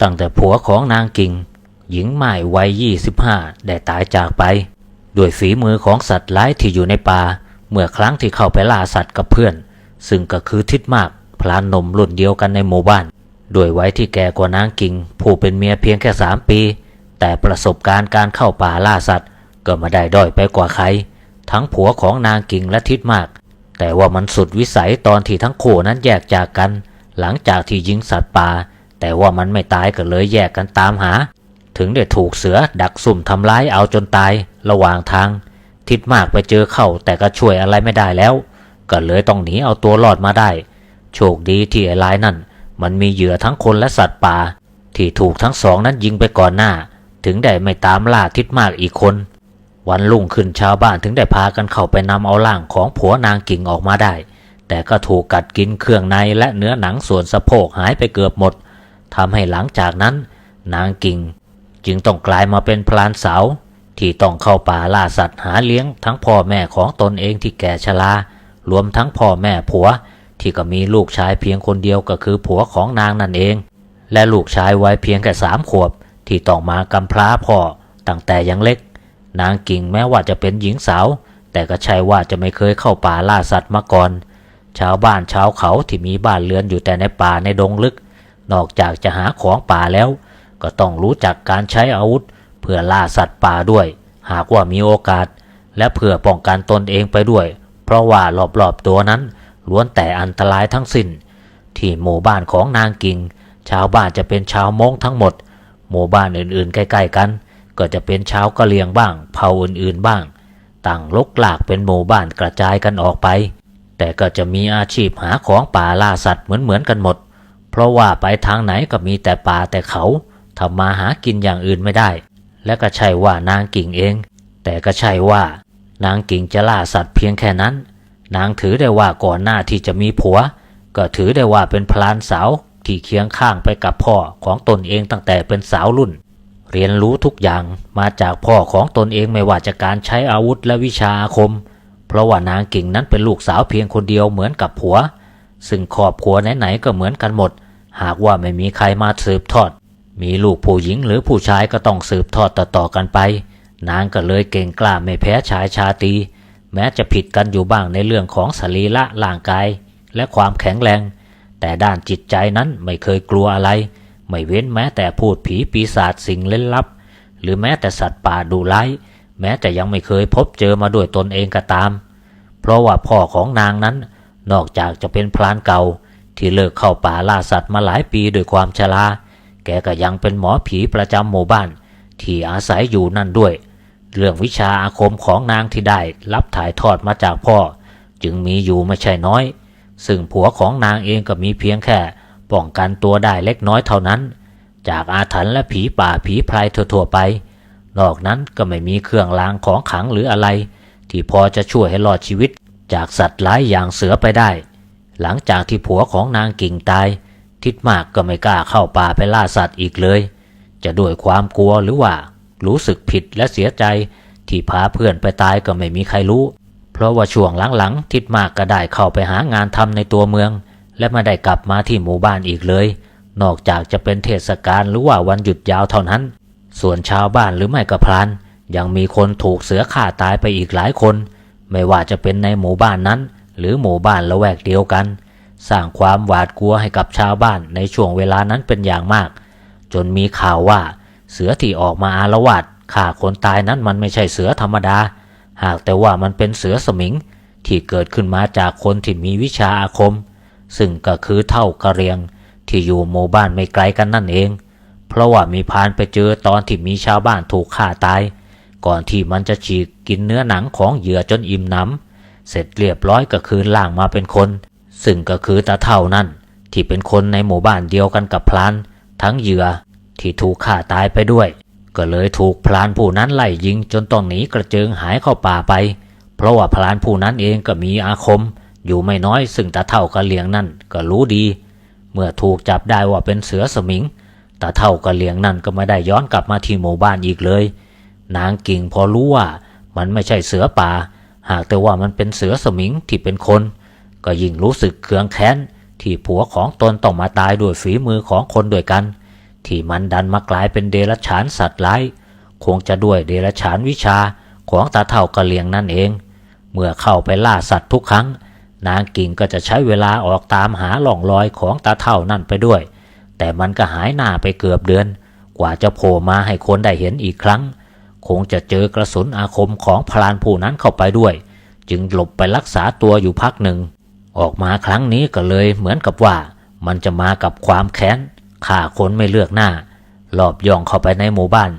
ตั้งแต่ผัวของนางกิ่ง หญิงใหม่วัยยี่สิบห้าได้ตายจากไป ด้วยฝีมือของสัตว์ร้ายที่อยู่ในป่า เมื่อครั้งที่เข้าไปล่าสัตว์กับเพื่อน ซึ่งก็คือทิดมากพลานนมรุ่นเดียวกันในหมู่บ้าน ด้วยวัยที่แก่กว่านางกิ่ง ผู้เป็นเมียเพียงแค่สามปี แต่ประสบการณ์การเข้าป่าล่าสัตว์ก็มาได้ด้อยไปกว่าใคร ทั้งผัวของนางกิ่งและทิดมาก แต่ว่ามันสุดวิสัยตอนที่ทั้งคู่นั้นแยกจากกัน หลังจากที่ยิงสัตว์ป่า แต่ว่ามันไม่ตายก็เลยแยกกันตามหา ถึงได้ถูกเสือดักสุ่มทำร้ายเอาจนตายระหว่างทาง ทิดมากไปเจอเข้าแต่ก็ช่วยอะไรไม่ได้แล้ว ก็เลยต้องหนีเอาตัวรอดมาได้ โชคดีที่ไอ้ลายนั่น มันมีเหยื่อทั้งคนและสัตว์ป่า ที่ถูกทั้งสองนั้นยิงไปก่อนหน้า ถึงได้ไม่ตามล่าทิดมากอีกคน วันรุ่งขึ้นชาวบ้านถึงได้พากันเข้าไปนำเอาร่างของผัวนางกิ่งออกมาได้ แต่ก็ถูกกัดกินเครื่องในและเนื้อหนังส่วนสะโพกหายไปเกือบหมด ทำให้หลังจากนั้น นางกิ่ง จึงต้องกลายมาเป็นพลานสาวที่ต้องเข้าป่าล่าสัตว์หาเลี้ยงทั้งพ่อแม่ของตนเองที่แก่ชรารวมทั้งพ่อแม่ผัว ที่ก็มีลูกชายเพียงคนเดียวก็คือผัวของนางนั่นเอง และลูกชายวัยเพียงแค่สามขวบ ที่ต้องมากำพร้าพ่อตั้งแต่ยังเล็ก นางกิ่งแม้ว่าจะเป็นหญิงสาว แต่ก็ใช่ว่าจะไม่เคยเข้าป่าล่าสัตว์มาก่อน ชาวบ้านชาวเขาที่มีบ้านเรือนอยู่แต่ในป่าในดงลึก นอกจากจะหาของป่าแล้ว ก็ต้องรู้จักการใช้อาวุธ เพื่อล่าสัตว์ป่าด้วย หากว่ามีโอกาส และเพื่อป้องกันตนเองไปด้วย เพราะว่ารอบๆตัวนั้นล้วนแต่อันตรายทั้งสิ้น ที่หมู่บ้านของนางกิงชาวบ้านจะเป็นชาวมงทั้งหมด หมู่บ้านอื่นๆ ใกล้ ๆ กัน ก็จะเป็นชาวกะเหรี่ยงบ้าง เผ่าอื่นๆบ้าง ต่างลกหลากเป็นหมู่บ้านกระจายกันออกไป แต่ก็จะมีอาชีพหาของป่าล่าสัตว์เหมือนๆกันหมด เพราะว่าไปทางไหนก็มีแต่ป่าแต่เขาทำมาหากินอย่างอื่นไม่ได้ และก็ใช่ว่านางกิ่งเอง แต่ก็ใช่ว่า นางกิ่งจะล่าสัตว์เพียงแค่นั้น นางถือได้ว่าก่อนหน้าที่จะมีผัว ก็ถือได้ว่าเป็นพลานสาวที่เคียงข้างไปกับพ่อของตนเองตั้งแต่เป็นสาวรุ่น เรียนรู้ทุกอย่างมาจากพ่อของตนเองไม่ว่าจะการใช้อาวุธและวิชาอาคม เพราะว่านางกิ่งนั้นเป็นลูกสาวเพียงคนเดียวเหมือนกับผัว ซึ่งครอบครัวไหนๆก็เหมือนกันหมด หากว่าไม่มีใครมาสืบทอด มีลูกผู้หญิงหรือผู้ชายก็ต้องสืบทอดต่อๆกันไป นางก็เลยเก่งกล้าไม่แพ้ชายชาตี แม้จะผิดกันอยู่บ้างในเรื่องของสรีระร่างกาย และความแข็งแรง แต่ด้านจิตใจนั้นไม่เคยกลัวอะไร ไม่เว้นแม้แต่พูดผีปีศาจสิ่งเล่นลับ หรือแม้แต่สัตว์ป่าดุร้ายแม้แต่ยังไม่เคยพบเจอมาด้วยตนเองก็ตาม เพราะว่าพ่อของนางนั้นนอกจากจะเป็นพลานเก่า ที่เลิกเข้าป่าล่าสัตว์มาหลายปีด้วยความชราแกก็ยังเป็นหมอผีประจำหมู่บ้าน ที่อาศัยอยู่นั่นด้วย เรื่องวิชาอาคมของนางที่ได้รับถ่ายทอดมาจากพ่อ จึงมีอยู่ไม่ใช่น้อย ซึ่งผัวของนางเองก็มีเพียงแค่ ป้องกันตัวได้เล็กน้อยเท่านั้น จากอาถรรพ์และผีป่าผีพรายทั่วๆไป นอกนั้นก็ไม่มีเครื่องรางของขลังหรืออะไร ที่พอจะช่วยให้รอดชีวิต จากสัตว์ร้ายอย่างเสือไปได้ หลังจากที่ผัวของนางกิ่งตาย ทิดมากก็ไม่กล้าเข้าป่าไปล่าสัตว์อีกเลย จะด้วยความกลัวหรือว่า รู้สึกผิดและเสียใจ ที่พาเพื่อนไปตายก็ไม่มีใครรู้ เพราะว่าช่วงหลังๆทิดมากก็ได้เข้าไปหางานทำในตัวเมือง และไม่ได้กลับมาที่หมู่บ้านอีกเลย นอกจากจะเป็นเทศกาลหรือว่าวันหยุดยาวเท่านั้น ส่วนชาวบ้านหรือไม่ก็พลานยังมีคนถูกเสือฆ่าตายไปอีกหลายคน ไม่ว่าจะเป็นในหมู่บ้านนั้น หรือหมู่บ้านละแวกเดียวกัน สร้างความหวาดกลัวให้กับชาวบ้านในช่วงเวลานั้นเป็นอย่างมาก จนมีข่าวว่า เสือที่ออกมาอาละวาดฆ่าคนตายนั้นมันไม่ใช่เสือธรรมดา หากแต่ว่ามันเป็นเสือสมิงที่เกิดขึ้นมาจากคนที่มีวิชาอาคม ซึ่งก็คือเท่ากระเรียง ที่อยู่หมู่บ้านไม่ไกลกันนั่นเอง เพราะว่ามีพานไปเจอตอนที่มีชาวบ้านถูกฆ่าตาย ก่อนที่มันจะฉีกกินเนื้อหนังของเหยื่อจนอิ่มหนำ เสร็จเรียบร้อยก็คืนล่างมาเป็นคน ซึ่งก็คือตาเท่านั่น ที่เป็นคนในหมู่บ้านเดียวกันกับพลาน ทั้งเหยื่อที่ถูกฆ่าตายไปด้วย ก็เลยถูกพลานผู้นั้นไล่ยิงจนต้องหนีกระเจิงหายเข้าป่าไป เพราะว่าพลานผู้นั้นเองก็มีอาคม อยู่ไม่น้อยซึ่งตาเท่ากระเหลียงนั่นก็รู้ดี เมื่อถูกจับได้ว่าเป็นเสือสมิงตาเท่ากระเหลียงนั่นก็ไม่ได้ย้อนกลับมาที่หมู่บ้านอีกเลย นางกิ่งพอรู้ว่ามันไม่ใช่เสือป่า หากแต่ว่ามันเป็นเสือสมิงที่เป็นคน ก็ยิ่งรู้สึกเคืองแค้น ที่ผัวของตนต้องมาตายด้วยฝีมือของคนด้วยกัน ที่มันดันมากลายเป็นเดรัจฉานสัตว์ร้ายคงจะด้วยเดรัจฉานวิชาของตาเท่ากะเลียงนั่นเอง เมื่อเข้าไปล่าสัตว์ทุกครั้ง นางกิ่งก็จะใช้เวลาออกตามหาหล่องรอยของตาเท่านั่นไปด้วย แต่มันก็หายหน้าไปเกือบเดือน กว่าจะโผล่มาให้คนได้เห็นอีกครั้ง คงจะเจอกระสุนอาคมของพลานผู้นั้นเข้าไปด้วย จึงหลบไปรักษาตัวอยู่พักหนึ่ง ออกมาครั้งนี้ก็เลยเหมือนกับว่ามันจะมากับความแค้นฆ่าคนไม่เลือกหน้า หลอบย่องเข้าไปในหมู่บ้าน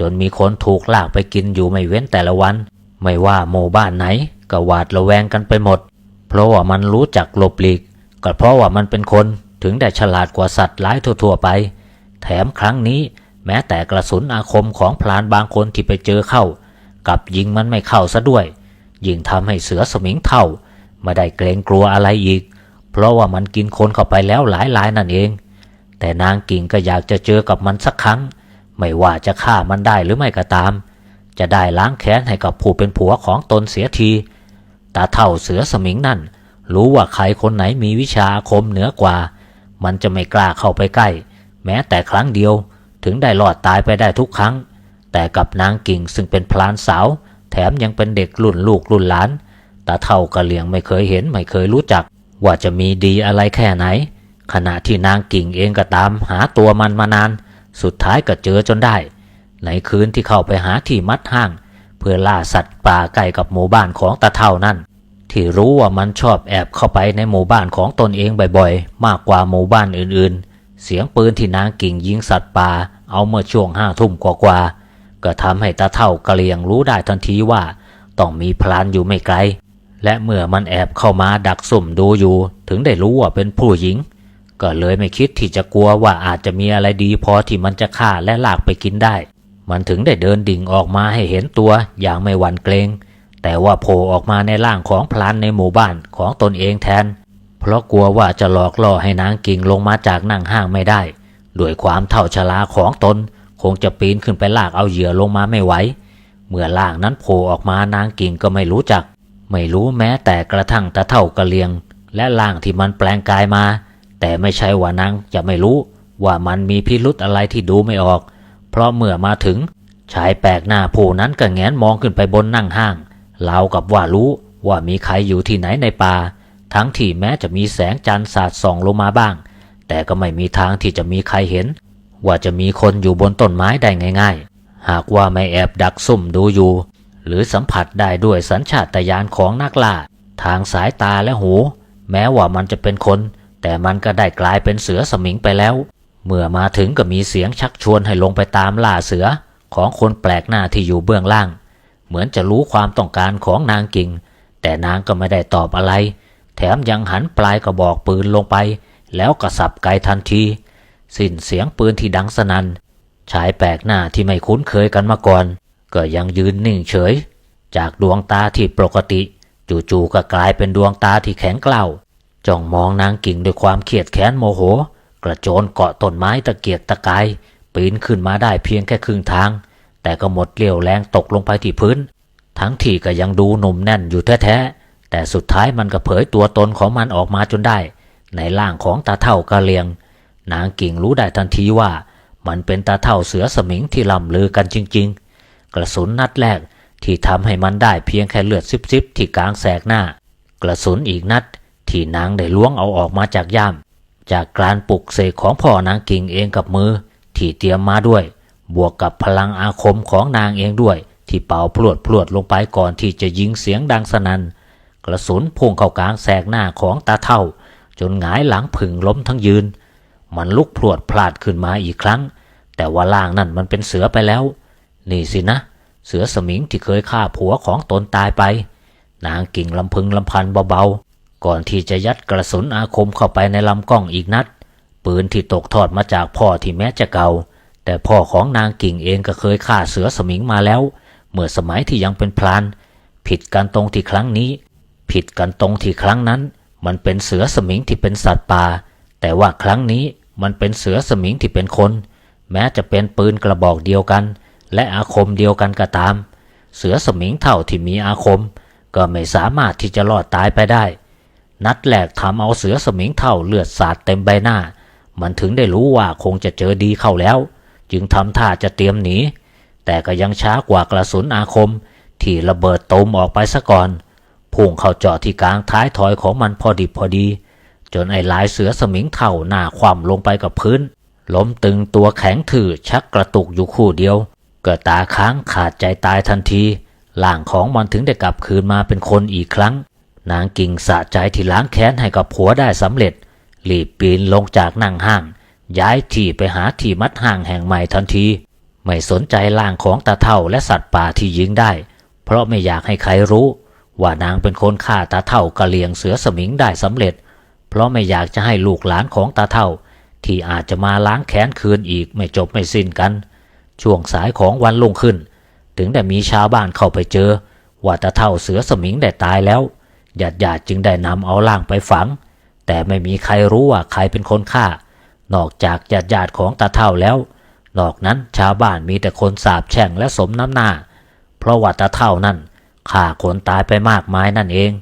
จนมีคนถูกลากไปกินอยู่ไม่เว้นแต่ละวัน ไม่ว่าหมู่บ้านไหนก็หวาดระแวงกันไปหมด เพราะว่ามันรู้จักหลบหลีก ก็เพราะว่ามันเป็นคนถึงได้ฉลาดกว่าสัตว์ร้ายทั่วๆไป แถมครั้งนี้ แม้แต่กระสุนอาคมของพลานบางคนที่ไปเจอเข้า กับยิงมันไม่เข้าซะด้วย ยิ่งทำให้เสือสมิงเท่าไม่ได้เกรงกลัวอะไรอีก เพราะว่ามันกินคนเข้าไปแล้วหลายรายนั่นเอง แต่นางกิ่งก็อยากจะเจอกับมันสักครั้ง ไม่ว่าจะฆ่ามันได้หรือไม่ก็ตาม จะได้ล้างแค้นให้กับผู้เป็นผัวของตนเสียทีตาเท่าเสือสมิงนั่น รู้ว่าใครคนไหนมีวิชาคมเหนือกว่า มันจะไม่กล้าเข้าไปใกล้ แม้แต่ครั้งเดียว ถึงได้รอดตายไปได้ทุกครั้ง แต่กับนางกิ่งซึ่งเป็นพลานสาว แถมยังเป็นเด็กรุ่นลูกรุ่นหลานตาเท่ากะเหลียงไม่เคยเห็นไม่เคยรู้จัก ว่าจะมีดีอะไรแค่ไหน ขณะที่นางกิ่งเองก็ตามหาตัวมันมานาน สุดท้ายก็เจอจนได้ ในคืนที่เข้าไปหาที่มัดห้าง เพื่อล่าสัตว์ป่าใกล้กับหมู่บ้านของตาเท่านั่นที่รู้ว่ามันชอบแอบเข้าไปในหมู่บ้านของตนเองบ่อยๆ มากกว่าหมู่บ้านอื่นๆ เสียงปืนที่นางกิ่งยิงสัตว์ป่าเอาเมื่อช่วงห้าทุ่มกว่าๆก็ทำให้ตาเท่ากะเลียงรู้ได้ทันทีว่า ต้องมีพลานอยู่ไม่ไกล และเมื่อมันแอบเข้ามาดักสุ่มดูอยู่ ถึงได้รู้ว่าเป็นผู้หญิง ก็เลยไม่คิดที่จะกลัวว่าอาจจะมีอะไรดีพอที่มันจะฆ่าและลากไปกินได้ มันถึงได้เดินดิ่งออกมาให้เห็นตัวอย่างไม่หวั่นเกรงแต่ว่าโผล่ออกมาในร่างของพลานในหมู่บ้านของตนเองแทน เพราะกลัวว่าจะหลอกล่อให้นางกิ่งลงมาจากนั่งห้างไม่ได้ ด้วยความเท่าชราของตน คงจะปีนขึ้นไปลากเอาเหยื่อลงมาไม่ไหว เมื่อล่างนั้นโผล่ออกมานางกิ่งก็ไม่รู้จัก ไม่รู้แม้แต่กระทั่งตะเท่ากระเลียง และล่างที่มันแปลงกายมา แต่ไม่ใช่ว่านางจะไม่รู้ว่ามันมีพิรุธอะไรที่ดูไม่ออก เพราะเมื่อมาถึงชายแปลกหน้าผู้นั้นก็แงนมองขึ้นไปบนนั่งห้าง เรากับว่ารู้ว่ามีใครอยู่ที่ไหนในป่า ทั้งที่แม้จะมีแสงจันทร์สาดส่องลงมาบ้าง แต่ก็ไม่มีทางที่จะมีใครเห็น ว่าจะมีคนอยู่บนต้นไม้ได้ง่าย ๆ หากว่าไม่แอบดักซุ่มดูอยู่ หรือสัมผัสได้ด้วยสัญชาตญาณของนักล่า ทางสายตาและหู แม้ว่ามันจะเป็นคน แต่มันก็ได้กลายเป็นเสือสมิงไปแล้ว เมื่อมาถึงก็มีเสียงชักชวนให้ลงไปตามล่าเสือของคนแปลกหน้าที่อยู่เบื้องล่าง เหมือนจะรู้ความต้องการของนางกิ่ง แต่นางก็ไม่ได้ตอบอะไร แถมยังหันปลายกระบอกปืนลงไป แล้วกระสับไกทันที สิ้นเสียงปืนที่ดังสนัน่นชายแปลกหน้าที่ไม่คุ้นเคยกันมาก่อน ก็ยังยืนนิ่งเฉย จากดวงตาที่ปกติ จู่ๆก็กลายเป็นดวงตาที่แข็งกล้าวจ้องมองนางกิ่งด้วยความเครียดแค้นโมโห กระโจนเกาะต้นไม้ตะเกียกตะกาย ปีนขึ้นมาได้เพียงแค่ครึ่งทาง แต่ก็หมดเรี่ยวแรงตกลงไปที่พื้น ทั้งที่ก็ยังดูหนุ่มแน่นอยู่แท้ๆ แต่สุดท้ายมันก็เผยตัวตนของมันออกมาจนได้ ในร่างของตาเท่ากะเลียง นางกิ่งรู้ได้ทันทีว่า มันเป็นตาเท่าเสือสมิงที่ล่ำลือกันจริง ๆ กระสุนนัดแรกที่ทำให้มันได้เพียงแค่เลือดซิบๆที่กลางแสกหน้า กระสุนอีกนัดที่นางได้ล้วงเอาออกมาจากย่าม จากการปลุกเสกของพ่อนางกิ่งเองกับมือ ที่เตรียมมาด้วย บวกกับพลังอาคมของนางเองด้วย ที่เป่าพรวดพรวดลงไปก่อนที่จะยิงเสียงดังสนัน่น กระสุนพุ่งเข้ากลางแสกหน้าของตาเท่า จนหงายหลังผึ่งล้มทั้งยืน มันลุกพรวดพลาดขึ้นมาอีกครั้ง แต่ว่าล่างนั่นมันเป็นเสือไปแล้ว นี่สินะ เสือสมิงที่เคยฆ่าผัวของตนตายไป นางกิ่งลำพึงลำพันเบาๆ ก่อนที่จะยัดกระสุนอาคมเข้าไปในลำกล้องอีกนัด ปืนที่ตกทอดมาจากพ่อที่แม้จะเก่า แต่พ่อของนางกิ่งเองก็เคยฆ่าเสือสมิงมาแล้ว เมื่อสมัยที่ยังเป็นพลานผิดกันตรงที่ครั้งนี้ ผิดกันตรงที่ครั้งนั้น มันเป็นเสือสมิงที่เป็นสัตว์ป่า แต่ว่าครั้งนี้มันเป็นเสือสมิงที่เป็นคน แม้จะเป็นปืนกระบอกเดียวกัน และอาคมเดียวกันก็ตาม เสือสมิงเท่าที่มีอาคม ก็ไม่สามารถที่จะรอดตายไปได้ นัดแรกทำเอาเสือสมิงเท่าเลือดสาดเต็มใบหน้า มันถึงได้รู้ว่าคงจะเจอดีเข้าแล้ว จึงทำท่าจะเตรียมหนีแต่ก็ยังช้ากว่ากระสุนอาคมที่ระเบิดตูมออกไปซะก่อน พุ่งเข้าเจาะที่กลางท้ายถอยของมันพอดิบพอดี จนไอ้ลายเสือสมิงเท่าหน้าคว่ำลงไปกับพื้น ล้มตึงตัวแข็งถือชักกระตุกอยู่คู่เดียว เกิดตาค้างขาดใจตายทันทีร่างของมันถึงได้กลับคืนมาเป็นคนอีกครั้ง นางกิ่งสะใจที่ล้างแค้นให้กับผัวได้สำเร็จรีบปีนลงจากนั่งห้าง ย้ายที่ไปหาที่มัดห้างแห่งใหม่ทันที ไม่สนใจร่างของตาเท่าและสัตว์ป่าที่ยิงได้ เพราะไม่อยากให้ใครรู้ ว่านางเป็นคนฆ่าตาเท่ากะเลียงเสือสมิงได้สำเร็จ เพราะไม่อยากจะให้ลูกหลานของตาเท่า ที่อาจจะมาล้างแค้นคืนอีกไม่จบไม่สิ้นกัน ช่วงสายของวันลงขึ้น ถึงได้มีชาวบ้านเข้าไปเจอ ว่าตาเท่าเสือสมิงได้ตายแล้วญาติญาติๆจึงได้นำเอาร่างไปฝัง แต่ไม่มีใครรู้ว่าใครเป็นคนฆ่านอกจากญาติญาติๆของตาเท่าแล้ว นอกนั้นชาวบ้านมีแต่คนสาบแช่งและสมน้ำหน้า เพราะว่าตาเท่านั้น ฆ่าคนตายไปมากมายนั่นเอง